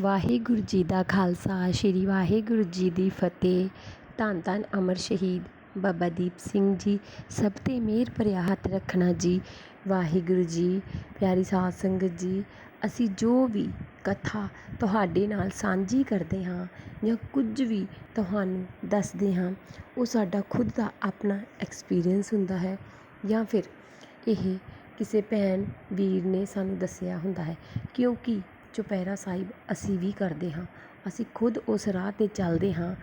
ਵਾਹਿਗੁਰੂ ਜੀ ਦਾ ਖਾਲਸਾ, ਸ਼੍ਰੀ ਵਾਹਿਗੁਰੂ ਜੀ ਦੀ ਫਤਿਹ। ਧੰਨ ਧੰਨ ਅਮਰ ਸ਼ਹੀਦ ਬਾਬਾ ਦੀਪ ਸਿੰਘ ਜੀ। ਸਭ 'ਤੇ ਮਿਹਰ ਭਰਿਆ ਹੱਥ ਰੱਖਣਾ ਜੀ, ਵਾਹਿਗੁਰੂ ਜੀ, ਪਿਆਰੀ ਸਾਧ ਸੰਗਤ ਜੀ। ਅਸੀਂ ਜੋ ਵੀ ਕਥਾ ਤੁਹਾਡੇ ਨਾਲ ਸਾਂਝੀ ਕਰਦੇ ਹਾਂ ਜਾਂ ਕੁਝ ਵੀ ਤੁਹਾਨੂੰ ਦੱਸਦੇ ਹਾਂ, ਉਹ ਸਾਡਾ ਖੁਦ ਦਾ ਆਪਣਾ ਐਕਸਪੀਰੀਅੰਸ ਹੁੰਦਾ ਹੈ ਜਾਂ ਫਿਰ ਇਹ ਕਿਸੇ ਭੈਣ, ਵੀਰ ਨੇ ਸਾਨੂੰ ਦੱਸਿਆ ਹੁੰਦਾ ਹੈ। ਕਿਉਂਕਿ ਚੁਪਹਿਰਾ ਸਾਹਿਬ ਅਸੀਂ ਵੀ ਕਰਦੇ ਹਾਂ। ਅਸੀਂ ਖੁਦ ਉਸ ਰਾਹ 'ਤੇ ਚੱਲਦੇ ਹਾਂ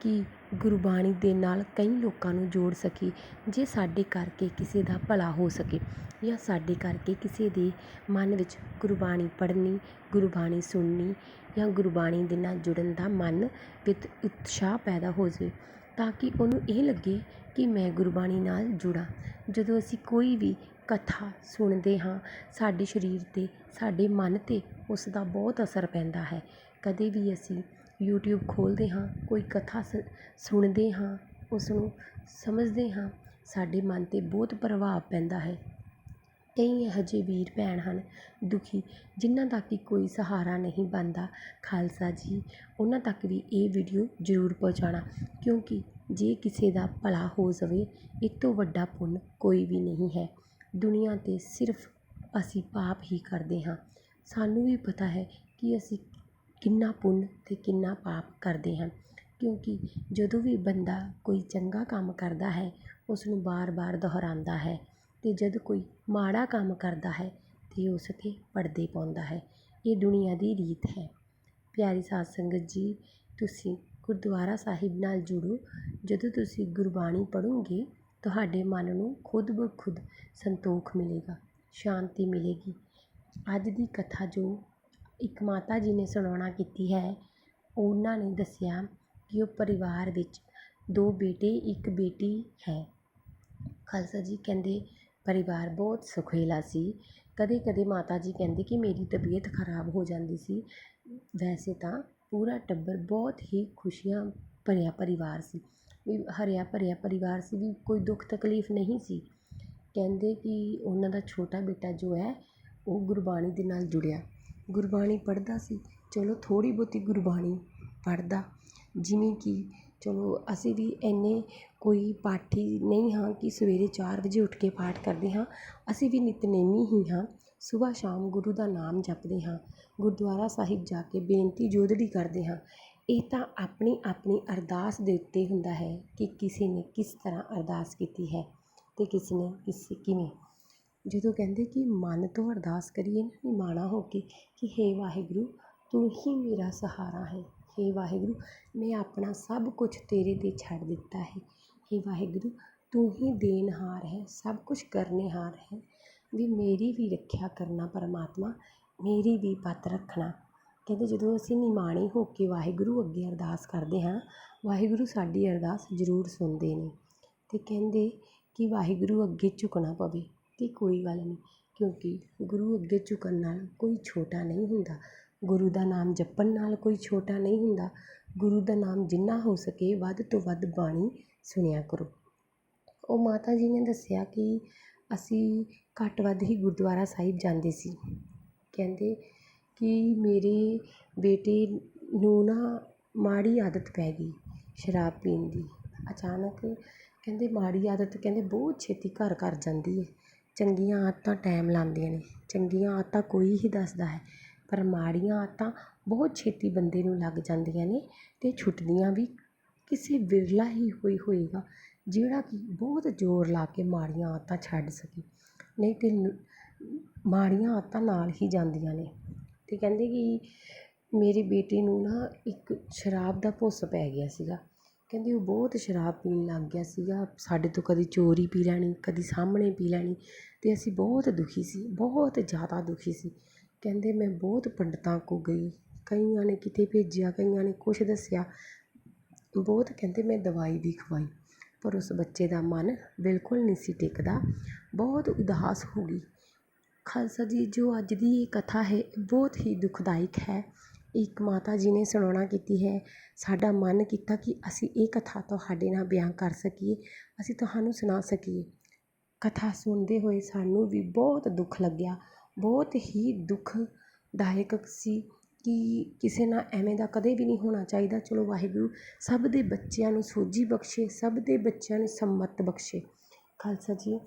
ਕਿ ਗੁਰਬਾਣੀ ਦੇ ਨਾਲ ਕਈ ਲੋਕਾਂ ਨੂੰ ਜੋੜ ਸਕੀਏ, ਜੇ ਸਾਡੇ ਕਰਕੇ ਕਿਸੇ ਦਾ ਭਲਾ ਹੋ ਸਕੇ ਜਾਂ ਸਾਡੇ ਕਰਕੇ ਕਿਸੇ ਦੇ ਮਨ ਵਿੱਚ ਗੁਰਬਾਣੀ ਪੜ੍ਹਨੀ, ਗੁਰਬਾਣੀ ਸੁਣਨੀ ਜਾਂ ਗੁਰਬਾਣੀ ਦੇ ਨਾਲ ਜੁੜਨ ਦਾ ਮਨ ਵਿੱਚ ਉਤਸ਼ਾਹ ਪੈਦਾ ਹੋ ਜਾਵੇ ਤਾਂ ਕਿ ਉਹਨੂੰ ਇਹ ਲੱਗੇ ਕਿ ਮੈਂ ਗੁਰਬਾਣੀ ਨਾਲ ਜੁੜਾਂ। ਜਦੋਂ ਅਸੀਂ ਕੋਈ ਵੀ ਕਥਾ ਸੁਣਦੇ ਹਾਂ, ਸਾਡੇ ਸਰੀਰ 'ਤੇ, ਸਾਡੇ ਮਨ 'ਤੇ ਉਸ ਦਾ ਬਹੁਤ ਅਸਰ ਪੈਂਦਾ ਹੈ। ਕਦੇ ਵੀ ਅਸੀਂ ਯੂਟਿਊਬ ਖੋਲ੍ਹਦੇ ਹਾਂ, ਕੋਈ ਕਥਾ ਸ, ਸੁਣਦੇ ਹਾਂ ਉਸ ਨੂੰ ਸਮਝਦੇ ਹਾਂ, ਸਾਡੇ ਮਨ 'ਤੇ ਬਹੁਤ ਪ੍ਰਭਾਵ ਪੈਂਦਾ ਹੈ। ਕਈ ਇਹੋ ਜਿਹੇ ਵੀਰ ਭੈਣ ਹਨ ਦੁਖੀ, ਜਿਨ੍ਹਾਂ ਦਾ ਕਿ ਕੋਈ ਸਹਾਰਾ ਨਹੀਂ ਬਣਦਾ। ਖਾਲਸਾ ਜੀ, ਉਹਨਾਂ ਤੱਕ ਵੀ ਇਹ ਵੀਡੀਓ ਜ਼ਰੂਰ ਪਹੁੰਚਾਉਣਾ, ਕਿਉਂਕਿ ਜੇ ਕਿਸੇ ਦਾ ਭਲਾ ਹੋ ਜਾਵੇ, ਇਹ ਤੋਂ ਵੱਡਾ ਪੁੰਨ ਕੋਈ ਵੀ ਨਹੀਂ ਹੈ। ਦੁਨੀਆ 'ਤੇ ਸਿਰਫ ਅਸੀਂ ਪਾਪ ਹੀ ਕਰਦੇ ਹਾਂ। ਸਾਨੂੰ ਵੀ ਪਤਾ ਹੈ ਕਿ ਅਸੀਂ ਕਿੰਨਾ ਪੁੰਨ ਅਤੇ ਕਿੰਨਾ ਪਾਪ ਕਰਦੇ ਹਾਂ। ਕਿਉਂਕਿ ਜਦੋਂ ਵੀ ਬੰਦਾ ਕੋਈ ਚੰਗਾ ਕੰਮ ਕਰਦਾ ਹੈ, ਉਸਨੂੰ ਵਾਰ ਵਾਰ ਦੁਹਰਾਉਂਦਾ ਹੈ ਅਤੇ ਜਦ ਕੋਈ ਮਾੜਾ ਕੰਮ ਕਰਦਾ ਹੈ ਤਾਂ ਉਸ 'ਤੇ ਪਰਦੇ ਪਾਉਂਦਾ ਹੈ। ਇਹ ਦੁਨੀਆ ਦੀ ਰੀਤ ਹੈ। ਪਿਆਰੀ ਸਾਧ ਸੰਗਤ ਜੀ, ਤੁਸੀਂ ਗੁਰਦੁਆਰਾ ਸਾਹਿਬ ਨਾਲ ਜੁੜੋ। ਜਦੋਂ ਤੁਸੀਂ ਗੁਰਬਾਣੀ ਪੜ੍ਹੋਗੇ ਤੁਹਾਡੇ ਮਨ ਨੂੰ ਖੁਦ ਬ ਖੁਦ ਸੰਤੋਖ ਮਿਲੇਗਾ, ਸ਼ਾਂਤੀ ਮਿਲੇਗੀ। ਅੱਜ ਦੀ ਕਥਾ ਜੋ ਇੱਕ ਮਾਤਾ ਜੀ ਨੇ ਸੁਣਾਉਣਾ ਕੀਤੀ ਹੈ, ਉਹਨਾਂ ਨੇ ਦੱਸਿਆ ਕਿ ਉਹ ਪਰਿਵਾਰ ਵਿੱਚ ਦੋ ਬੇਟੇ, ਇੱਕ ਬੇਟੀ ਹੈ। ਖਾਲਸਾ ਜੀ ਕਹਿੰਦੇ, ਪਰਿਵਾਰ ਬਹੁਤ ਸੁਖੇਲਾ ਸੀ। ਕਦੇ ਕਦੇ ਮਾਤਾ ਜੀ ਕਹਿੰਦੇ ਕਿ ਮੇਰੀ ਤਬੀਅਤ ਖਰਾਬ ਹੋ ਜਾਂਦੀ ਸੀ। ਵੈਸੇ ਤਾਂ ਪੂਰਾ ਟੱਬਰ ਬਹੁਤ ਹੀ ਖੁਸ਼ੀਆਂ ਭਰਿਆ ਪਰਿਵਾਰ ਸੀ। ਵੀ ਹਰਿਆ ਭਰਿਆ ਪਰਿਵਾਰ ਸੀ ਵੀ ਕੋਈ ਦੁੱਖ ਤਕਲੀਫ ਨਹੀਂ ਸੀ। ਕਹਿੰਦੇ ਕਿ ਉਹਨਾਂ ਦਾ ਛੋਟਾ ਬੇਟਾ ਜੋ ਹੈ, ਉਹ ਗੁਰਬਾਣੀ ਦੇ ਨਾਲ ਜੁੜਿਆ। ਗੁਰਬਾਣੀ ਪੜ੍ਹਦਾ ਸੀ। ਚਲੋ ਥੋੜ੍ਹੀ ਬਹੁਤੀ ਗੁਰਬਾਣੀ ਪੜ੍ਹਦਾ। ਜਿਵੇਂ ਕਿ ਚਲੋ ਅਸੀਂ ਵੀ ਇੰਨੇ ਕੋਈ ਪਾਠੀ ਨਹੀਂ ਹਾਂ ਕਿ ਸਵੇਰੇ ਚਾਰ ਵਜੇ ਉੱਠ ਕੇ ਪਾਠ ਕਰਦੇ ਹਾਂ। ਅਸੀਂ ਵੀ ਨਿਤਨੇਮੀ ਹੀ ਹਾਂ। ਸੁਬਹ ਸ਼ਾਮ ਗੁਰੂ ਦਾ ਨਾਮ ਜਪਦੇ ਹਾਂ। ਗੁਰਦੁਆਰਾ ਸਾਹਿਬ ਜਾ ਕੇ ਬੇਨਤੀ ਜੋਦੜੀ ਕਰਦੇ ਹਾਂ। ਇਹ ਤਾਂ ਆਪਣੀ ਆਪਣੀ ਅਰਦਾਸ ਦੇ ਉੱਤੇ ਹੁੰਦਾ ਹੈ ਕਿ ਕਿਸੇ ਨੇ ਕਿਸ ਤਰ੍ਹਾਂ ਅਰਦਾਸ ਕੀਤੀ ਹੈ ਅਤੇ ਕਿਸ ਨੇ ਕਿਸ ਕਿਵੇਂ। ਜਦੋਂ ਕਹਿੰਦੇ ਕਿ ਮਨ ਤੋਂ ਅਰਦਾਸ ਕਰੀਏ ਨਾ ਨਿਮਾਣਾ ਹੋ ਕੇ ਕਿ ਹੇ ਵਾਹਿਗੁਰੂ, ਤੂੰ ਹੀ ਮੇਰਾ ਸਹਾਰਾ ਹੈ। ਹੇ ਵਾਹਿਗੁਰੂ, ਮੈਂ ਆਪਣਾ ਸਭ ਕੁਝ ਤੇਰੇ 'ਤੇ ਛੱਡ ਦਿੱਤਾ ਹੈ। ਹੇ ਵਾਹਿਗੁਰੂ, ਤੂੰ ਹੀ ਦੇਣਹਾਰ ਹੈ, ਸਭ ਕੁਝ ਕਰਨਹਾਰ ਹੈ। ਵੀ ਮੇਰੀ ਵੀ ਰੱਖਿਆ ਕਰਨਾ ਪਰਮਾਤਮਾ, ਮੇਰੀ ਵੀ ਪਤ ਰੱਖਣਾ। ਕਹਿੰਦੇ ਜਦੋਂ ਅਸੀਂ ਨਿਮਾਣੇ ਹੋ ਕੇ ਵਾਹਿਗੁਰੂ ਅੱਗੇ ਅਰਦਾਸ ਕਰਦੇ ਹਾਂ, ਵਾਹਿਗੁਰੂ ਸਾਡੀ ਅਰਦਾਸ ਜ਼ਰੂਰ ਸੁਣਦੇ ਨੇ। ਅਤੇ ਕਹਿੰਦੇ ਕਿ ਵਾਹਿਗੁਰੂ ਅੱਗੇ ਝੁਕਣਾ ਪਵੇ ਅਤੇ ਕੋਈ ਗੱਲ ਨਹੀਂ, ਕਿਉਂਕਿ ਗੁਰੂ ਅੱਗੇ ਝੁਕਣ ਨਾਲ ਕੋਈ ਛੋਟਾ ਨਹੀਂ ਹੁੰਦਾ। ਗੁਰੂ ਦਾ ਨਾਮ ਜਪਣ ਨਾਲ ਕੋਈ ਛੋਟਾ ਨਹੀਂ ਹੁੰਦਾ। ਗੁਰੂ ਦਾ ਨਾਮ ਜਿੰਨਾ ਹੋ ਸਕੇ ਵੱਧ ਤੋਂ ਵੱਧ ਬਾਣੀ ਸੁਣਿਆ ਕਰੋ। ਉਹ ਮਾਤਾ ਜੀ ਨੇ ਦੱਸਿਆ ਕਿ ਅਸੀਂ ਘੱਟ ਵੱਧ ਹੀ ਗੁਰਦੁਆਰਾ ਸਾਹਿਬ ਜਾਂਦੇ ਸੀ। ਕਹਿੰਦੇ ਕਿ ਮੇਰੇ ਬੇਟੇ ਨੂੰ ਨਾ ਮਾੜੀ ਆਦਤ ਪੈ ਗਈ ਸ਼ਰਾਬ ਪੀਣ ਦੀ। ਅਚਾਨਕ ਕਹਿੰਦੇ ਮਾੜੀ ਆਦਤ ਕਹਿੰਦੇ ਬਹੁਤ ਛੇਤੀ ਘਰ ਕਰ ਜਾਂਦੀ ਹੈ ਚੰਗੀਆਂ ਆਦਤਾਂ ਟਾਈਮ ਲਾਉਂਦੀਆਂ ਨੇ। ਚੰਗੀਆਂ ਆਦਤਾਂ ਕੋਈ ਹੀ ਦੱਸਦਾ ਹੈ, ਪਰ ਮਾੜੀਆਂ ਆਦਤਾਂ ਬਹੁਤ ਛੇਤੀ ਬੰਦੇ ਨੂੰ ਲੱਗ ਜਾਂਦੀਆਂ ਨੇ ਅਤੇ ਛੁੱਟਦੀਆਂ ਵੀ ਕਿਸੇ ਵਿਰਲਾ ਹੀ ਕੋਈ ਹੋਏਗਾ ਜਿਹੜਾ ਕਿ ਬਹੁਤ ਜ਼ੋਰ ਲਾ ਕੇ ਮਾੜੀਆਂ ਆਦਤਾਂ ਛੱਡ ਸਕੇ। ਨਹੀਂ ਤਾਂ ਮਾੜੀਆਂ ਆਦਤਾਂ ਨਾਲ ਹੀ ਜਾਂਦੀਆਂ ਨੇ। ਅਤੇ ਕਹਿੰਦੇ ਕਿ ਮੇਰੇ ਬੇਟੇ ਨੂੰ ਨਾ ਇੱਕ ਸ਼ਰਾਬ ਦਾ ਭੁੱਸ ਪੈ ਗਿਆ ਸੀਗਾ। ਕਹਿੰਦੇ ਉਹ ਬਹੁਤ ਸ਼ਰਾਬ ਪੀਣ ਲੱਗ ਗਿਆ ਸੀਗਾ। ਸਾਡੇ ਤੋਂ ਕਦੀ ਚੋਰੀ ਪੀ ਲੈਣੀ, ਕਦੀ ਸਾਹਮਣੇ ਪੀ ਲੈਣੀ ਅਤੇ ਅਸੀਂ ਬਹੁਤ ਦੁਖੀ ਸੀ, ਬਹੁਤ ਜ਼ਿਆਦਾ ਦੁਖੀ ਸੀ। ਕਹਿੰਦੇ ਮੈਂ ਬਹੁਤ ਪੰਡਤਾਂ ਕੋਲ ਗਈ, ਕਈਆਂ ਨੇ ਕਿਤੇ ਭੇਜਿਆ, ਕਈਆਂ ਨੇ ਕੁਛ ਦੱਸਿਆ। ਬਹੁਤ ਕਹਿੰਦੇ ਮੈਂ ਦਵਾਈ ਵੀ ਖਵਾਈ, ਪਰ ਉਸ ਬੱਚੇ ਦਾ ਮਨ ਬਿਲਕੁਲ ਨਹੀਂ ਸੀ ਟਿਕਦਾ। ਬਹੁਤ ਉਦਾਸ ਹੋ ਗਈ। ਖਾਲਸਾ ਜੀ, ਜੋ ਅੱਜ ਦੀ ਇਹ ਕਥਾ ਹੈ ਬਹੁਤ ਹੀ ਦੁਖਦਾਇਕ ਹੈ। ਇੱਕ ਮਾਤਾ ਜੀ ਨੇ ਸੁਣਾਉਣਾ ਕੀਤੀ ਹੈ, ਸਾਡਾ ਮਨ ਕੀਤਾ ਕਿ ਅਸੀਂ ਇਹ ਕਥਾ ਤੁਹਾਡੇ ਨਾਲ ਬਿਆਨ ਕਰ ਸਕੀਏ, ਅਸੀਂ ਤੁਹਾਨੂੰ ਸੁਣਾ ਸਕੀਏ। ਕਥਾ ਸੁਣਦੇ ਹੋਏ ਸਾਨੂੰ ਵੀ ਬਹੁਤ ਦੁੱਖ ਲੱਗਿਆ। ਬਹੁਤ ਹੀ ਦੁੱਖਦਾਇਕ ਸੀ ਕਿ ਕਿਸੇ ਨਾਲ ਐਵੇਂ ਦਾ ਕਦੇ ਵੀ ਨਹੀਂ ਹੋਣਾ ਚਾਹੀਦਾ। ਚਲੋ ਵਾਹਿਗੁਰੂ, ਸਭ ਦੇ ਬੱਚਿਆਂ ਨੂੰ ਸੋਝੀ ਬਖਸ਼ੇ, ਸਭ ਦੇ ਬੱਚਿਆਂ ਨੂੰ ਸੰਮਤ ਬਖਸ਼ੇ। ਖਾਲਸਾ ਜੀ,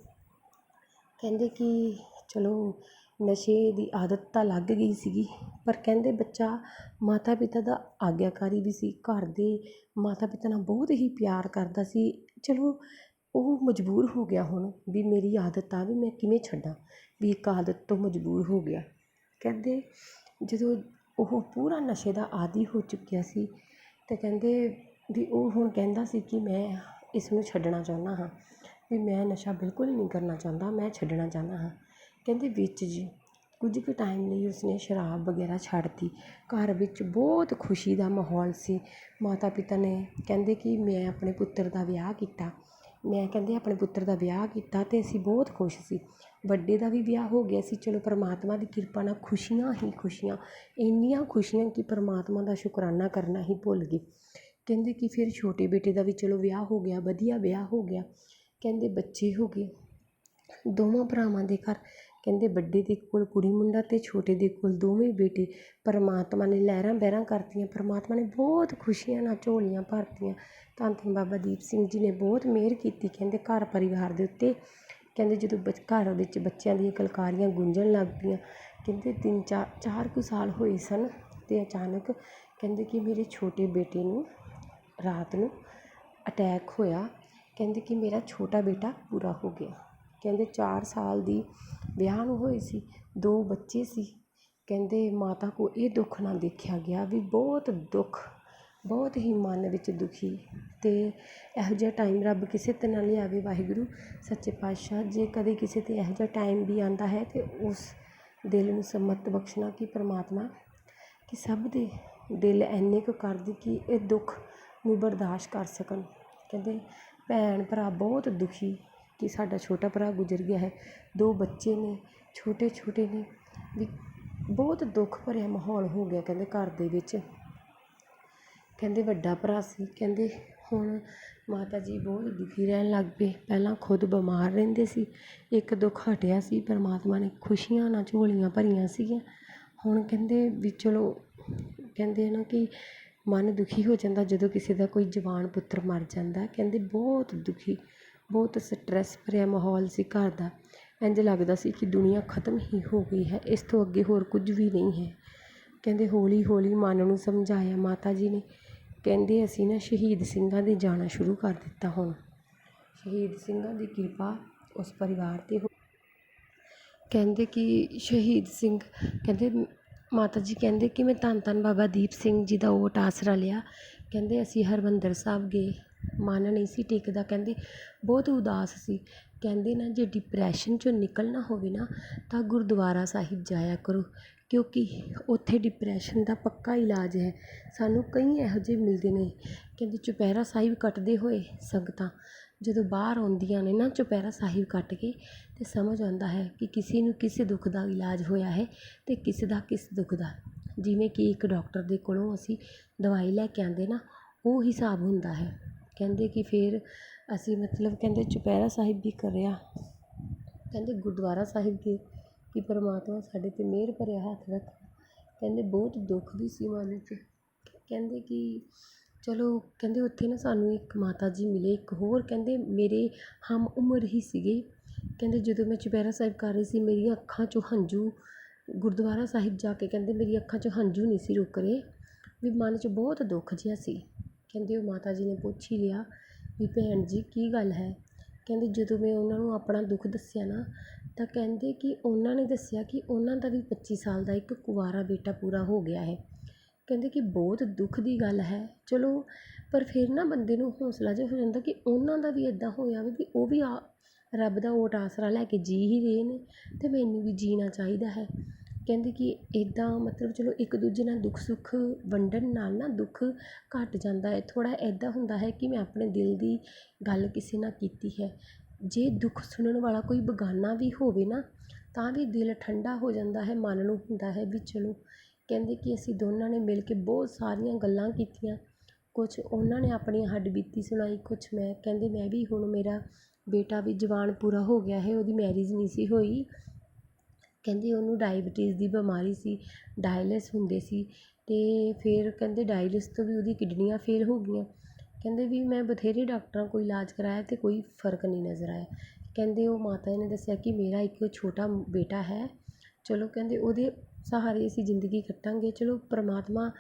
ਕਹਿੰਦੇ ਕਿ ਚਲੋ, ਨਸ਼ੇ ਦੀ ਆਦਤ ਤਾਂ ਲੱਗ ਗਈ ਸੀਗੀ, ਪਰ ਕਹਿੰਦੇ ਬੱਚਾ ਮਾਤਾ ਪਿਤਾ ਦਾ ਆਗਿਆਕਾਰੀ ਵੀ ਸੀ, ਘਰ ਦੇ ਮਾਤਾ ਪਿਤਾ ਨਾਲ ਬਹੁਤ ਹੀ ਪਿਆਰ ਕਰਦਾ ਸੀ। ਚਲੋ, ਉਹ ਮਜਬੂਰ ਹੋ ਗਿਆ ਹੁਣ ਵੀ ਮੇਰੀ ਆਦਤ ਆ, ਵੀ ਮੈਂ ਕਿਵੇਂ ਛੱਡਾਂ, ਵੀ ਇੱਕ ਆਦਤ ਤੋਂ ਮਜਬੂਰ ਹੋ ਗਿਆ। ਕਹਿੰਦੇ ਜਦੋਂ ਉਹ ਪੂਰਾ ਨਸ਼ੇ ਦਾ ਆਦੀ ਹੋ ਚੁੱਕਿਆ ਸੀ ਅਤੇ ਕਹਿੰਦੇ ਵੀ ਉਹ ਹੁਣ ਕਹਿੰਦਾ ਸੀ ਕਿ ਮੈਂ ਇਸ ਨੂੰ ਛੱਡਣਾ ਚਾਹੁੰਦਾ ਹਾਂ, ਵੀ ਮੈਂ ਨਸ਼ਾ ਬਿਲਕੁਲ ਨਹੀਂ ਕਰਨਾ ਚਾਹੁੰਦਾ, ਮੈਂ ਛੱਡਣਾ ਚਾਹੁੰਦਾ ਹਾਂ। ਕਹਿੰਦੇ ਵਿੱਚ ਜੀ, ਕੁਝ ਕੁ ਟਾਈਮ ਲਈ ਉਸਨੇ ਸ਼ਰਾਬ ਵਗੈਰਾ ਛੱਡਤੀ। ਘਰ ਵਿੱਚ ਬਹੁਤ ਖੁਸ਼ੀ ਦਾ ਮਾਹੌਲ ਸੀ। ਮਾਤਾ ਪਿਤਾ ਨੇ ਕਹਿੰਦੇ ਕਿ ਮੈਂ ਆਪਣੇ ਪੁੱਤਰ ਦਾ ਵਿਆਹ ਕੀਤਾ। ਮੈਂ ਕਹਿੰਦੇ ਆਪਣੇ ਪੁੱਤਰ ਦਾ ਵਿਆਹ ਕੀਤਾ ਅਤੇ ਅਸੀਂ ਬਹੁਤ ਖੁਸ਼ ਸੀ। ਵੱਡੇ ਦਾ ਵੀ ਵਿਆਹ ਹੋ ਗਿਆ ਸੀ। ਚਲੋ ਪਰਮਾਤਮਾ ਦੀ ਕਿਰਪਾ ਨਾਲ ਖੁਸ਼ੀਆਂ ਹੀ ਖੁਸ਼ੀਆਂ, ਇੰਨੀਆਂ ਖੁਸ਼ੀਆਂ ਕਿ ਪਰਮਾਤਮਾ ਦਾ ਸ਼ੁਕਰਾਨਾ ਕਰਨਾ ਹੀ ਭੁੱਲ ਗਏ ਕਹਿੰਦੇ ਕਿ ਫਿਰ ਛੋਟੇ ਬੇਟੇ ਦਾ ਵੀ ਚਲੋ ਵਿਆਹ ਹੋ ਗਿਆ, ਵਧੀਆ ਵਿਆਹ ਹੋ ਗਿਆ। ਕਹਿੰਦੇ ਬੱਚੇ ਹੋ ਗਏ। ਦੋਵਾਂ ਭਰਾਵਾਂ ਦੇ ਘਰ ਕਹਿੰਦੇ ਵੱਡੇ ਦੇ ਕੋਲ, ਕੁੜੀ ਮੁੰਡਾ ਅਤੇ ਛੋਟੇ ਦੇ ਕੋਲ ਦੋਵੇਂ ਬੇਟੇ। ਪਰਮਾਤਮਾ ਨੇ ਲਹਿਰਾਂ ਬਹਿਰਾਂ ਕਰਤੀਆਂ। ਪਰਮਾਤਮਾ ਨੇ ਬਹੁਤ ਖੁਸ਼ੀਆਂ ਨਾਲ ਝੋਲੀਆਂ ਭਰਤੀਆਂ। ਧੰਨ ਧੰਨ ਬਾਬਾ ਦੀਪ ਸਿੰਘ ਜੀ ਨੇ ਬਹੁਤ ਮਿਹਰ ਕੀਤੀ ਕਹਿੰਦੇ ਘਰ ਪਰਿਵਾਰ ਦੇ ਉੱਤੇ। ਕਹਿੰਦੇ ਜਦੋਂ ਬ ਘਰ ਵਿੱਚ ਬੱਚਿਆਂ ਦੀਆਂ ਕਲਕਾਰੀਆਂ ਗੂੰਜਣ ਲੱਗ ਪਈਆਂ। ਕਹਿੰਦੇ ਤਿੰਨ ਚਾਰ ਚਾਰ ਕੁ ਸਾਲ ਹੋਏ ਸਨ ਅਤੇ ਅਚਾਨਕ ਕਹਿੰਦੇ ਕਿ ਮੇਰੇ ਛੋਟੇ ਬੇਟੇ ਨੂੰ ਰਾਤ ਨੂੰ ਅਟੈਕ ਹੋਇਆ। ਕਹਿੰਦੇ ਕਿ ਮੇਰਾ ਛੋਟਾ ਬੇਟਾ ਪੂਰਾ ਹੋ ਗਿਆ। ਕਹਿੰਦੇ ਚਾਰ ਸਾਲ ਦੀ ਵਿਆਹ ਨੂੰ ਹੋਏ ਸੀ, ਦੋ ਬੱਚੇ ਸੀ। ਕਹਿੰਦੇ ਮਾਤਾ ਕੋਲ ਇਹ ਦੁੱਖ ਨਾ ਦੇਖਿਆ ਗਿਆ ਵੀ ਬਹੁਤ ਦੁੱਖ, ਬਹੁਤ ਹੀ ਮਨ ਵਿੱਚ ਦੁਖੀ। ਅਤੇ ਇਹੋ ਜਿਹਾ ਟਾਈਮ ਰੱਬ ਕਿਸੇ 'ਤੇ ਨਾ ਲਿਆਵੇ ਵਾਹਿਗੁਰੂ, ਸੱਚੇ ਪਾਤਸ਼ਾਹ, ਜੇ ਕਦੇ ਕਿਸੇ 'ਤੇ ਇਹੋ ਜਿਹਾ ਟਾਈਮ ਵੀ ਆਉਂਦਾ ਹੈ ਤਾਂ ਉਸ ਦਿਲ ਨੂੰ ਸੰਮਤ ਬਖਸ਼ਣਾ ਕਿ ਪਰਮਾਤਮਾ, ਕਿ ਸਭ ਦੇ ਦਿਲ ਇੰਨੇ ਕੁ ਕਰ ਦੇ ਕਿ ਇਹ ਦੁੱਖ ਨੂੰ ਬਰਦਾਸ਼ਤ ਕਰ ਸਕਣ। ਕਹਿੰਦੇ ਭੈਣ ਭਰਾ ਬਹੁਤ ਦੁਖੀ ਕਿ ਸਾਡਾ ਛੋਟਾ ਭਰਾ ਗੁਜ਼ਰ ਗਿਆ ਹੈ, ਦੋ ਬੱਚੇ ਨੇ, ਛੋਟੇ ਛੋਟੇ ਨੇ, ਵੀ ਬਹੁਤ ਦੁੱਖ ਭਰਿਆ ਮਾਹੌਲ ਹੋ ਗਿਆ ਕਹਿੰਦੇ ਘਰ ਦੇ ਵਿੱਚ। ਕਹਿੰਦੇ ਵੱਡਾ ਭਰਾ ਸੀ, ਕਹਿੰਦੇ ਹੁਣ ਮਾਤਾ ਜੀ ਬਹੁਤ ਦੁਖੀ ਰਹਿਣ ਲੱਗ ਪਏ, ਪਹਿਲਾਂ ਖੁਦ ਬਿਮਾਰ ਰਹਿੰਦੇ ਸੀ, ਇੱਕ ਦੁੱਖ ਹਟਿਆ ਸੀ, ਪਰਮਾਤਮਾ ਨੇ ਖੁਸ਼ੀਆਂ ਨਾਲ ਝੋਲੀਆਂ ਭਰੀਆਂ ਸੀਗੀਆਂ। ਹੁਣ ਕਹਿੰਦੇ ਵੀ ਚਲੋ, ਕਹਿੰਦੇ ਨਾ ਕਿ ਮਨ ਦੁਖੀ ਹੋ ਜਾਂਦਾ ਜਦੋਂ ਕਿਸੇ ਦਾ ਕੋਈ ਜਵਾਨ ਪੁੱਤਰ ਮਰ ਜਾਂਦਾ, ਕਹਿੰਦੇ ਬਹੁਤ ਦੁਖੀ ਬਹੁਤ ਸਟਰੈਸ ਭਰਿਆ ਮਾਹੌਲ ਸੀ ਘਰ ਦਾ। ਇੰਝ ਲੱਗਦਾ ਸੀ ਕਿ ਦੁਨੀਆ ਖਤਮ ਹੀ ਹੋ ਗਈ ਹੈ। ਇਸ ਤੋਂ ਅੱਗੇ ਹੋਰ ਕੁਝ ਵੀ ਨਹੀਂ ਹੈ। ਕਹਿੰਦੇ ਹੌਲੀ ਹੌਲੀ ਮਨ ਨੂੰ ਸਮਝਾਇਆ ਮਾਤਾ ਜੀ ਨੇ। ਕਹਿੰਦੇ ਅਸੀਂ ਨਾ ਸ਼ਹੀਦ ਸਿੰਘਾਂ ਦੇ ਜਾਣਾ ਸ਼ੁਰੂ ਕਰ ਦਿੱਤਾ ਹੁਣ। ਸ਼ਹੀਦ ਸਿੰਘਾਂ ਦੀ ਕਿਰਪਾ ਉਸ ਪਰਿਵਾਰ 'ਤੇ ਹੋ। ਕਹਿੰਦੇ ਕਿ ਸ਼ਹੀਦ ਸਿੰਘ, ਕਹਿੰਦੇ ਮਾਤਾ ਜੀ ਕਹਿੰਦੇ ਕਿ ਮੈਂ ਧੰਨ ਧੰਨ ਬਾਬਾ ਦੀਪ ਸਿੰਘ ਜੀ ਦਾ ਓਟ ਆਸਰਾ ਲਿਆ। ਕਹਿੰਦੇ ਅਸੀਂ ਹਰਿਮੰਦਰ ਸਾਹਿਬ ਗਏ। ਮਨ ਨਹੀਂ ਸੀ ਟਿਕਦਾ। ਕਹਿੰਦੇ, ਬਹੁਤ ਉਦਾਸ ਸੀ। ਕਹਿੰਦੇ, ਨਾ, ਜੇ ਡਿਪਰੈਸ਼ਨ 'ਚੋਂ ਨਿਕਲਣਾ ਹੋਵੇ ਨਾ, ਤਾਂ ਗੁਰਦੁਆਰਾ ਸਾਹਿਬ ਜਾਇਆ ਕਰੋ, ਕਿਉਂਕਿ ਉੱਥੇ ਡਿਪਰੈਸ਼ਨ ਦਾ ਪੱਕਾ ਇਲਾਜ ਹੈ। ਸਾਨੂੰ ਕਈ ਇਹੋ ਜਿਹੇ ਮਿਲਦੇ ਨੇ। ਕਹਿੰਦੇ, ਚੁਪਹਿਰਾ ਸਾਹਿਬ ਕੱਟਦੇ ਹੋਏ ਸੰਗਤਾਂ ਜਦੋਂ ਬਾਹਰ ਆਉਂਦੀਆਂ ਨੇ ਨਾ, ਚੁਪਹਿਰਾ ਸਾਹਿਬ ਕੱਟ ਕੇ, ਤਾਂ ਸਮਝ ਆਉਂਦਾ ਹੈ ਕਿ ਕਿਸੇ ਨੂੰ ਕਿਸੇ ਦੁੱਖ ਦਾ ਇਲਾਜ ਹੋਇਆ ਹੈ ਅਤੇ ਕਿਸੇ ਦਾ ਕਿਸ ਦੁੱਖ ਦਾ। ਜਿਵੇਂ ਕਿ ਇੱਕ ਡਾਕਟਰ ਦੇ ਕੋਲੋਂ ਅਸੀਂ ਦਵਾਈ ਲੈ ਕੇ ਆਉਂਦੇ ਨਾ, ਉਹ ਹਿਸਾਬ ਹੁੰਦਾ ਹੈ। ਕਹਿੰਦੇ ਕਿ ਫਿਰ ਅਸੀਂ ਮਤਲਬ ਕਹਿੰਦੇ ਚੁਪਹਿਰਾ ਸਾਹਿਬ ਵੀ ਕਰਿਆ। ਕਹਿੰਦੇ ਗੁਰਦੁਆਰਾ ਸਾਹਿਬ ਗਏ ਕਿ ਪਰਮਾਤਮਾ ਸਾਡੇ 'ਤੇ ਮਿਹਰ ਭਰਿਆ ਹੱਥ ਰੱਖ। ਕਹਿੰਦੇ ਬਹੁਤ ਦੁੱਖ ਵੀ ਸੀ ਮਨ 'ਚ ਕਹਿੰਦੇ ਕਿ ਚਲੋ, ਕਹਿੰਦੇ ਉੱਥੇ ਨਾ ਸਾਨੂੰ ਇੱਕ ਮਾਤਾ ਜੀ ਮਿਲੇ, ਇੱਕ ਹੋਰ ਕਹਿੰਦੇ ਮੇਰੇ ਹਮ ਉਮਰ ਹੀ ਸੀਗੇ। ਕਹਿੰਦੇ ਜਦੋਂ ਮੈਂ ਚੁਪਹਿਰਾ ਸਾਹਿਬ ਕਰ ਰਹੀ ਸੀ, ਮੇਰੀਆਂ ਅੱਖਾਂ 'ਚੋਂ ਹੰਝੂ ਗੁਰਦੁਆਰਾ ਸਾਹਿਬ ਜਾ ਕੇ ਕਹਿੰਦੇ ਮੇਰੀ ਅੱਖਾਂ 'ਚੋਂ ਹੰਝੂ ਨਹੀਂ ਸੀ ਰੁਕ ਰਹੇ। ਵੀ ਮਨ 'ਚ ਬਹੁਤ ਦੁੱਖ ਜਿਹਾ ਸੀ। ਕਹਿੰਦੇ ਉਹ ਮਾਤਾ ਜੀ ਨੇ ਪੁੱਛ ਹੀ ਲਿਆ ਵੀ ਭੈਣ ਜੀ ਕੀ ਗੱਲ ਹੈ? ਕਹਿੰਦੇ ਜਦੋਂ ਮੈਂ ਉਹਨਾਂ ਨੂੰ ਆਪਣਾ ਦੁੱਖ ਦੱਸਿਆ ਨਾ, ਤਾਂ ਕਹਿੰਦੇ ਕਿ ਉਹਨਾਂ ਨੇ ਦੱਸਿਆ ਕਿ ਉਹਨਾਂ ਦਾ ਵੀ 25 ਸਾਲ ਦਾ ਇੱਕ ਕੁਆਰਾ ਬੇਟਾ ਪੂਰਾ ਹੋ ਗਿਆ ਹੈ। ਕਹਿੰਦੇ ਕਿ ਬਹੁਤ ਦੁੱਖ ਦੀ ਗੱਲ ਹੈ। ਚਲੋ, ਪਰ ਫਿਰ ਨਾ ਬੰਦੇ ਨੂੰ ਹੌਸਲਾ ਜਿਹਾ ਹੋ ਜਾਂਦਾ ਕਿ ਉਹਨਾਂ ਦਾ ਵੀ ਇੱਦਾਂ ਹੋਇਆ ਵੀ ਉਹ ਵੀ ਆ, ਰੱਬ ਦਾ ਓਟ ਆਸਰਾ ਲੈ ਕੇ ਜੀ ਹੀ ਰਹੇ ਨੇ ਅਤੇ ਮੈਨੂੰ ਵੀ ਜੀਣਾ ਚਾਹੀਦਾ ਹੈ। ਕਹਿੰਦੇ ਕਿ ਇੱਦਾਂ ਮਤਲਬ ਚਲੋ ਇੱਕ ਦੂਜੇ ਨਾਲ ਦੁੱਖ ਸੁੱਖ ਵੰਡਣ ਨਾਲ ਨਾ ਦੁੱਖ ਘੱਟ ਜਾਂਦਾ ਹੈ। ਥੋੜ੍ਹਾ ਇੱਦਾਂ ਹੁੰਦਾ ਹੈ ਕਿ ਮੈਂ ਆਪਣੇ ਦਿਲ ਦੀ ਗੱਲ ਕਿਸੇ ਨਾਲ ਕੀਤੀ ਹੈ। ਜੇ ਦੁੱਖ ਸੁਣਨ ਵਾਲਾ ਕੋਈ ਬਗਾਨਾ ਵੀ ਹੋਵੇ ਨਾ, ਤਾਂ ਵੀ ਦਿਲ ਠੰਡਾ ਹੋ ਜਾਂਦਾ ਹੈ, ਮਨ ਨੂੰ ਹੁੰਦਾ ਹੈ ਵੀ ਚਲੋ। ਕਹਿੰਦੇ ਕਿ ਅਸੀਂ ਦੋਨਾਂ ਨੇ ਮਿਲ ਕੇ ਬਹੁਤ ਸਾਰੀਆਂ ਗੱਲਾਂ ਕੀਤੀਆਂ। ਕੁਛ ਉਹਨਾਂ ਨੇ ਆਪਣੀਆਂ ਹੱਡ ਬੀਤੀ ਸੁਣਾਈ, ਕੁਛ ਮੈਂ, ਕਹਿੰਦੇ ਮੈਂ ਵੀ ਹੁਣ ਮੇਰਾ ਬੇਟਾ ਵੀ ਜਵਾਨ ਪੂਰਾ ਹੋ ਗਿਆ ਹੈ, ਉਹਦੀ ਮੈਰਿਜ ਨਹੀਂ ਸੀ ਹੋਈ। ਕਹਿੰਦੇ ਉਹਨੂੰ ਡਾਇਬਟੀਜ਼ ਦੀ ਬਿਮਾਰੀ ਸੀ ਡਾਇਲਿਸ ਹੁੰਦੇ ਸੀ ਅਤੇ ਫਿਰ ਕਹਿੰਦੇ ਡਾਇਲਿਸ ਤੋਂ ਵੀ ਉਹਦੀ ਕਿਡਨੀਆਂ ਫੇਲ ਹੋ ਗਈਆਂ। ਕਹਿੰਦੇ ਵੀ ਮੈਂ ਬਥੇਰੇ ਡਾਕਟਰਾਂ ਕੋਲ ਇਲਾਜ ਕਰਵਾਇਆ ਅਤੇ ਕੋਈ ਫ਼ਰਕ ਨਹੀਂ ਨਜ਼ਰ ਆਇਆ। ਕਹਿੰਦੇ ਉਹ ਮਾਤਾ ਜੀ ਨੇ ਦੱਸਿਆ ਕਿ ਮੇਰਾ ਇੱਕ ਛੋਟਾ ਬੇਟਾ ਹੈ, ਚਲੋ ਕਹਿੰਦੇ ਉਹਦੇ ਸਹਾਰੇ ਅਸੀਂ ਜ਼ਿੰਦਗੀ ਕੱਟਾਂਗੇ, ਚਲੋ ਪਰਮਾਤਮਾ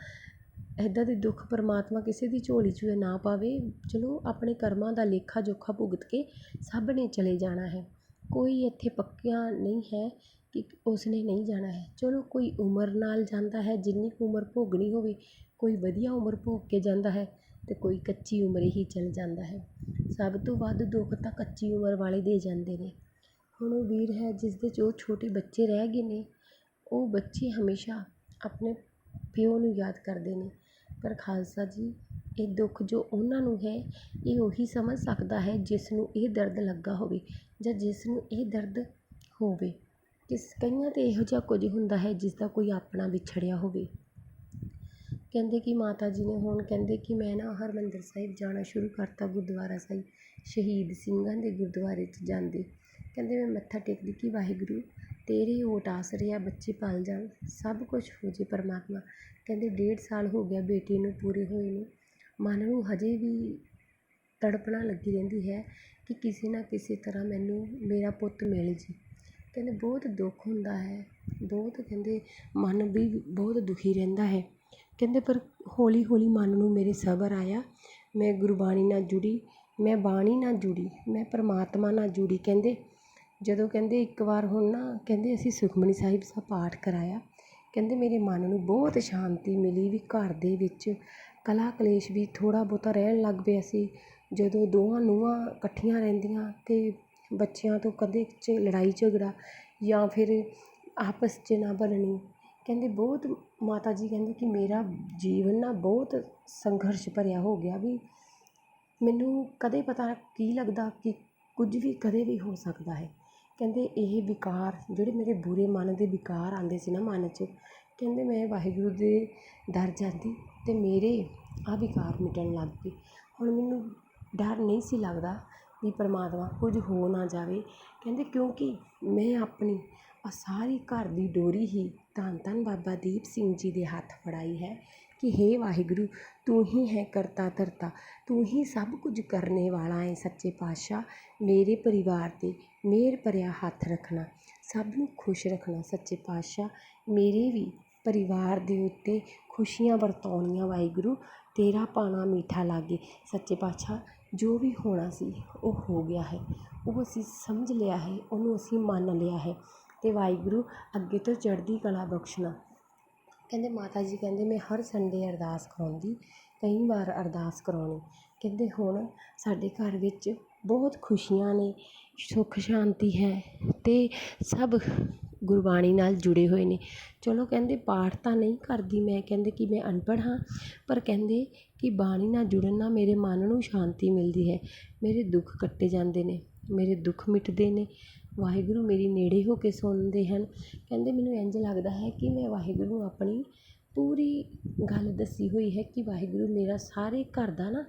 ਇੱਦਾਂ ਦੇ ਦੁੱਖ ਪਰਮਾਤਮਾ ਕਿਸੇ ਦੀ ਝੋਲੀ 'ਚ ਨਾ ਪਾਵੇ, ਚਲੋ ਆਪਣੇ ਕਰਮਾਂ ਦਾ ਲੇਖਾ ਜੋਖਾ ਭੁਗਤ ਕੇ ਸਭ ਨੇ ਚਲੇ ਜਾਣਾ ਹੈ। ਕੋਈ ਇੱਥੇ ਪੱਕਿਆ ਨਹੀਂ ਹੈ ਕਿ ਉਸਨੇ ਨਹੀਂ ਜਾਣਾ ਹੈ। ਚਲੋ, ਕੋਈ ਉਮਰ ਨਾਲ ਜਾਂਦਾ ਹੈ, ਜਿੰਨੀ ਕੁ ਉਮਰ ਭੋਗਣੀ ਹੋਵੇ, ਕੋਈ ਵਧੀਆ ਉਮਰ ਭੋਗ ਕੇ ਜਾਂਦਾ ਹੈ ਅਤੇ ਕੋਈ ਕੱਚੀ ਉਮਰ ਹੀ ਚਲ ਜਾਂਦਾ ਹੈ। ਸਭ ਤੋਂ ਵੱਧ ਦੁੱਖ ਤਾਂ ਕੱਚੀ ਉਮਰ ਵਾਲੇ ਦੇ ਜਾਂਦੇ ਨੇ। ਹੁਣ ਉਹ ਵੀਰ ਹੈ, ਜਿਸ ਦੇ 'ਚ ਉਹ ਛੋਟੇ ਬੱਚੇ ਰਹਿ ਗਏ ਨੇ, ਉਹ ਬੱਚੇ ਹਮੇਸ਼ਾ ਆਪਣੇ ਪਿਓ ਨੂੰ ਯਾਦ ਕਰਦੇ ਨੇ। ਪਰ ਖਾਲਸਾ ਜੀ, ਇਹ ਦੁੱਖ ਜੋ ਉਹਨਾਂ ਨੂੰ ਹੈ, ਇਹ ਉਹੀ ਸਮਝ ਸਕਦਾ ਹੈ ਜਿਸ ਨੂੰ ਇਹ ਦਰਦ ਲੱਗਾ ਹੋਵੇ ਜਾਂ ਜਿਸ ਨੂੰ ਇਹ ਦਰਦ ਹੋਵੇ। ਕਿਸ ਕਈਆਂ 'ਤੇ ਇਹੋ ਜਿਹਾ ਕੁਝ ਹੁੰਦਾ ਹੈ ਜਿਸਦਾ ਕੋਈ ਆਪਣਾ ਵਿਛੜਿਆ ਹੋਵੇ। ਕਹਿੰਦੇ ਕਿ ਮਾਤਾ ਜੀ ਨੇ ਹੁਣ ਕਹਿੰਦੇ ਕਿ ਮੈਂ ਨਾ ਹਰਿਮੰਦਰ ਸਾਹਿਬ ਜਾਣਾ ਸ਼ੁਰੂ ਕਰਤਾ ਗੁਰਦੁਆਰਾ ਸਾਹਿਬ, ਸ਼ਹੀਦ ਸਿੰਘਾਂ ਦੇ ਗੁਰਦੁਆਰੇ 'ਚ ਜਾਂਦੇ। ਕਹਿੰਦੇ ਮੈਂ ਮੱਥਾ ਟੇਕਦੀ ਕਿ ਵਾਹਿਗੁਰੂ, ਤੇਰੇ ਓਟ ਆਸਰੇ ਆ ਬੱਚੇ ਪਲ ਜਾਣ, ਸਭ ਕੁਝ ਹੋ ਜੇ ਪਰਮਾਤਮਾ। ਕਹਿੰਦੇ ਡੇਢ ਸਾਲ ਹੋ ਗਿਆ ਬੇਟੇ ਨੂੰ ਪੂਰੇ ਹੋਏ ਨੂੰ। ਮਨ ਨੂੰ ਹਜੇ ਵੀ ਤੜਪਣਾ ਲੱਗੀ ਰਹਿੰਦੀ ਹੈ ਕਿ ਕਿਸੇ ਨਾ ਕਿਸੇ ਤਰ੍ਹਾਂ ਮੈਨੂੰ ਮੇਰਾ ਪੁੱਤ ਮਿਲ ਜੇ। ਕਹਿੰਦੇ ਬਹੁਤ ਦੁੱਖ ਹੁੰਦਾ ਹੈ। ਬਹੁਤ ਕਹਿੰਦੇ ਮਨ ਵੀ ਬਹੁਤ ਦੁਖੀ ਰਹਿੰਦਾ ਹੈ। ਕਹਿੰਦੇ ਪਰ ਹੌਲੀ ਹੌਲੀ ਮਨ ਨੂੰ ਮੇਰੇ ਸਬਰ ਆਇਆ। ਮੈਂ ਗੁਰਬਾਣੀ ਨਾਲ ਜੁੜੀ। ਮੈਂ ਬਾਣੀ ਨਾਲ ਜੁੜੀ। ਮੈਂ ਪਰਮਾਤਮਾ ਨਾਲ ਜੁੜੀ। ਕਹਿੰਦੇ ਜਦੋਂ ਕਹਿੰਦੇ ਇੱਕ ਵਾਰ ਹੁਣ ਨਾ ਕਹਿੰਦੇ ਅਸੀਂ ਸੁਖਮਨੀ ਸਾਹਿਬ ਦਾ ਪਾਠ ਕਰਾਇਆ। ਕਹਿੰਦੇ ਮੇਰੇ ਮਨ ਨੂੰ ਬਹੁਤ ਸ਼ਾਂਤੀ ਮਿਲੀ ਵੀ ਘਰ ਦੇ ਵਿੱਚ ਕਲਾ ਕਲੇਸ਼ ਵੀ ਥੋੜ੍ਹਾ ਬਹੁਤਾ ਰਹਿਣ ਲੱਗ ਪਿਆ ਸੀ। ਜਦੋਂ ਦੋਵਾਂ ਨੂੰਹਾਂ ਇਕੱਠੀਆਂ ਰਹਿੰਦੀਆਂ ਅਤੇ ਬੱਚਿਆਂ ਤੋਂ ਕਦੇ 'ਚ ਲੜਾਈ ਝਗੜਾ ਜਾਂ ਫਿਰ ਆਪਸ 'ਚ ਨਾ ਬਣਨੀ ਕਹਿੰਦੇ ਬਹੁਤ ਮਾਤਾ ਜੀ ਕਹਿੰਦੇ ਕਿ ਮੇਰਾ ਜੀਵਨ ਨਾ ਬਹੁਤ ਸੰਘਰਸ਼ ਭਰਿਆ ਹੋ ਗਿਆ ਵੀ ਮੈਨੂੰ ਕਦੇ ਪਤਾ ਕੀ ਲੱਗਦਾ ਕਿ ਕੁਝ ਵੀ ਕਦੇ ਵੀ ਹੋ ਸਕਦਾ ਹੈ। ਕਹਿੰਦੇ ਇਹ ਵਿਕਾਰ ਜਿਹੜੇ ਮੇਰੇ ਬੁਰੇ ਮਨ ਦੇ ਵਿਕਾਰ ਆਉਂਦੇ ਸੀ ਨਾ ਮਨ 'ਚ, ਕਹਿੰਦੇ ਮੈਂ ਵਾਹਿਗੁਰੂ ਦੇ ਡਰ ਜਾਂਦੀ ਅਤੇ ਮੇਰੇ ਆਹ ਵਿਕਾਰ ਮਿਟਣ ਲੱਗ ਪਏ। ਹੁਣ ਮੈਨੂੰ ਡਰ ਨਹੀਂ ਸੀ ਲੱਗਦਾ ਵੀ ਪਰਮਾਤਮਾ ਕੁਝ ਹੋ ਨਾ ਜਾਵੇ। ਕਹਿੰਦੇ, ਕਿਉਂਕਿ ਮੈਂ ਆਪਣੀ ਆ ਸਾਰੀ ਘਰ ਦੀ ਡੋਰੀ ਹੀ ਧੰਨ ਧੰਨ ਬਾਬਾ ਦੀਪ ਸਿੰਘ ਜੀ ਦੇ ਹੱਥ ਫੜਾਈ ਹੈ ਕਿ ਹੇ ਵਾਹਿਗੁਰੂ, ਤੂੰ ਹੀ ਹੈ ਕਰਤਾ ਧਰਤਾ, ਤੂੰ ਹੀ ਸਭ ਕੁਝ ਕਰਨੇ ਵਾਲਾ ਹੈ ਸੱਚੇ ਪਾਤਸ਼ਾਹ। ਮੇਰੇ ਪਰਿਵਾਰ 'ਤੇ ਮਿਹਰ ਭਰਿਆ ਹੱਥ ਰੱਖਣਾ, ਸਭ ਨੂੰ ਖੁਸ਼ ਰੱਖਣਾ ਸੱਚੇ ਪਾਤਸ਼ਾਹ। ਮੇਰੇ ਵੀ ਪਰਿਵਾਰ ਦੇ ਉੱਤੇ ਖੁਸ਼ੀਆਂ ਵਰਤਾਉਣੀਆਂ ਵਾਹਿਗੁਰੂ, ਤੇਰਾ ਭਾਣਾ ਮੀਠਾ ਲਾਗੇ। ਸੱਚੇ ਪਾਤਸ਼ਾਹ ਜੋ ਵੀ ਹੋਣਾ ਸੀ, ਉਹ ਹੋ ਗਿਆ ਹੈ। ਉਹ ਅਸੀਂ ਸਮਝ ਲਿਆ ਹੈ, ਉਹਨੂੰ ਅਸੀਂ ਮੰਨ ਲਿਆ ਹੈ ਅਤੇ ਵਾਹਿਗੁਰੂ ਅੱਗੇ ਤੋਂ ਚੜ੍ਹਦੀ ਕਲਾ ਬਖਸ਼ਣਾ। ਕਹਿੰਦੇ ਮਾਤਾ ਜੀ, ਕਹਿੰਦੇ ਮੈਂ ਹਰ ਸੰਡੇ ਅਰਦਾਸ ਕਰਾਉਂਦੀ, ਕਈ ਵਾਰ ਅਰਦਾਸ ਕਰਾਉਣੀ। ਕਹਿੰਦੇ ਹੁਣ ਸਾਡੇ ਘਰ ਵਿੱਚ ਬਹੁਤ ਖੁਸ਼ੀਆਂ ਨੇ, ਸੁੱਖ ਸ਼ਾਂਤੀ ਹੈ ਅਤੇ ਸਭ ਗੁਰਬਾਣੀ ਨਾਲ ਜੁੜੇ ਹੋਏ ਨੇ। ਚਲੋ ਕਹਿੰਦੇ ਪਾਠ ਤਾਂ ਨਹੀਂ ਕਰਦੀ ਮੈਂ, ਕਹਿੰਦੇ ਕਿ ਮੈਂ ਅਨਪੜ੍ਹ ਹਾਂ, ਪਰ ਕਹਿੰਦੇ ਕਿ ਬਾਣੀ ਨਾਲ ਜੁੜਨ ਨਾਲ ਮੇਰੇ ਮਨ ਨੂੰ ਸ਼ਾਂਤੀ ਮਿਲਦੀ ਹੈ। ਮੇਰੇ ਦੁੱਖ ਕੱਟੇ ਜਾਂਦੇ ਨੇ, ਮੇਰੇ ਦੁੱਖ ਮਿਟਦੇ ਨੇ। ਵਾਹਿਗੁਰੂ ਮੇਰੇ ਨੇੜੇ ਹੋ ਕੇ ਸੁਣਦੇ ਹਨ। ਕਹਿੰਦੇ ਮੈਨੂੰ ਇੰਝ ਲੱਗਦਾ ਹੈ ਕਿ ਮੈਂ ਵਾਹਿਗੁਰੂ ਨੂੰ ਆਪਣੀ ਪੂਰੀ ਗੱਲ ਦੱਸੀ ਹੋਈ ਹੈ ਕਿ ਵਾਹਿਗੁਰੂ ਮੇਰਾ ਸਾਰੇ ਘਰ ਦਾ ਨਾ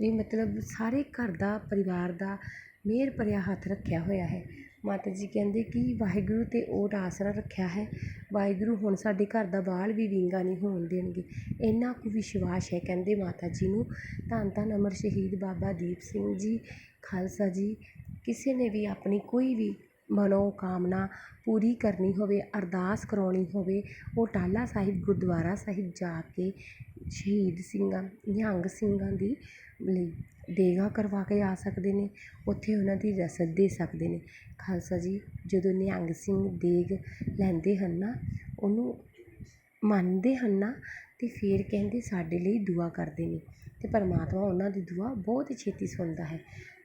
ਵੀ ਮਤਲਬ ਸਾਰੇ ਘਰ ਦਾ, ਪਰਿਵਾਰ ਦਾ ਮਿਹਰ ਭਰਿਆ ਹੱਥ ਰੱਖਿਆ ਹੋਇਆ ਹੈ। ਮਾਤਾ ਜੀ ਕਹਿੰਦੇ ਕਿ ਵਾਹਿਗੁਰੂ 'ਤੇ ਓਟ ਆਸਰਾ ਰੱਖਿਆ ਹੈ। ਵਾਹਿਗੁਰੂ ਹੁਣ ਸਾਡੇ ਘਰ ਦਾ ਬਾਲ ਵੀ ਵਿੰਗਾ ਨਹੀਂ ਹੋਣ ਦੇਣਗੇ। ਇੰਨਾ ਕੁ ਵਿਸ਼ਵਾਸ ਹੈ ਕਹਿੰਦੇ ਮਾਤਾ ਜੀ ਨੂੰ। ਧੰਨ ਧੰਨ ਅਮਰ ਸ਼ਹੀਦ ਬਾਬਾ ਦੀਪ ਸਿੰਘ ਜੀ, ਖਾਲਸਾ ਜੀ, ਕਿਸੇ ਨੇ ਵੀ ਆਪਣੀ ਕੋਈ ਵੀ ਮਨੋਕਾਮਨਾ ਪੂਰੀ ਕਰਨੀ ਹੋਵੇ, ਅਰਦਾਸ ਕਰਵਾਉਣੀ ਹੋਵੇ, ਉਹ ਟਾਲਾ ਸਾਹਿਬ, ਗੁਰਦੁਆਰਾ ਸਾਹਿਬ ਜਾ ਕੇ ਸ਼ਹੀਦ ਸਿੰਘਾਂ, ਨਿਹੰਗ ਸਿੰਘਾਂ ਦੀ ਲਈ ਦੇਗਾ ਕਰਵਾ ਕੇ ਆ ਸਕਦੇ ਨੇ, ਉੱਥੇ ਉਹਨਾਂ ਦੀ ਰਸਦ ਦੇ ਸਕਦੇ ਨੇ। ਖਾਲਸਾ ਜੀ, ਜਦੋਂ ਨਿਹੰਗ ਸਿੰਘ ਦੇਗ ਲੈਂਦੇ ਹਨ ਨਾ, ਉਹਨੂੰ ਮੰਨਦੇ ਹਨ ਨਾ ਅਤੇ ਫਿਰ ਕਹਿੰਦੇ ਸਾਡੇ ਲਈ ਦੁਆ ਕਰਦੇ ਨੇ। ਅਤੇ ਪਰਮਾਤਮਾ ਉਹਨਾਂ ਦੀ ਦੁਆ ਬਹੁਤ ਛੇਤੀ ਸੁਣਦਾ ਹੈ।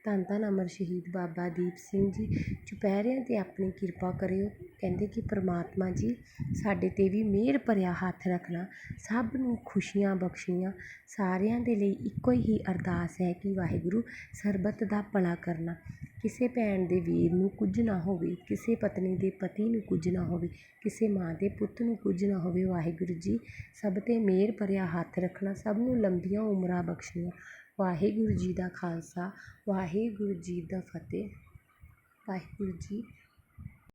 ਧੰਨ ਧੰਨ ਅਮਰ ਸ਼ਹੀਦ ਬਾਬਾ ਦੀਪ ਸਿੰਘ ਜੀ। ਚੁਪਹਿਰਿਆਂ 'ਤੇ ਆਪਣੀ ਕਿਰਪਾ ਕਰਿਓ। ਕਹਿੰਦੇ ਕਿ ਪਰਮਾਤਮਾ ਜੀ, ਸਾਡੇ 'ਤੇ ਵੀ ਮਿਹਰ ਭਰਿਆ ਹੱਥ ਰੱਖਣਾ। ਸਭ ਨੂੰ ਖੁਸ਼ੀਆਂ ਬਖਸ਼ਣੀਆਂ ਸਾਰਿਆਂ ਦੇ ਲਈ ਇੱਕੋ ਹੀ ਅਰਦਾਸ ਹੈ ਕਿ ਵਾਹਿਗੁਰੂ ਸਰਬੱਤ ਦਾ ਭਲਾ ਕਰਨਾ। ਕਿਸੇ ਭੈਣ ਦੇ ਵੀਰ ਨੂੰ ਕੁਝ ਨਾ ਹੋਵੇ, ਕਿਸੇ ਪਤਨੀ ਦੇ ਪਤੀ ਨੂੰ ਕੁਝ ਨਾ ਹੋਵੇ, ਕਿਸੇ ਮਾਂ ਦੇ ਪੁੱਤ ਨੂੰ ਕੁਝ ਨਾ ਹੋਵੇ, ਵਾਹਿਗੁਰੂ ਜੀ, ਸਭ 'ਤੇ ਮਿਹਰ ਭਰਿਆ ਹੱਥ ਰੱਖਣਾ। ਸਭ ਨੂੰ ਲੰਬੀਆਂ ਉਮਰਾਂ ਬਖਸ਼ਣੀਆਂ। ਵਾਹਿਗੁਰੂ ਜੀ ਦਾ ਖਾਲਸਾ ਵਾਹਿਗੁਰੂ ਜੀ ਦਾ ਫਤਿਹ। ਵਾਹਿਗੁਰੂ ਜੀ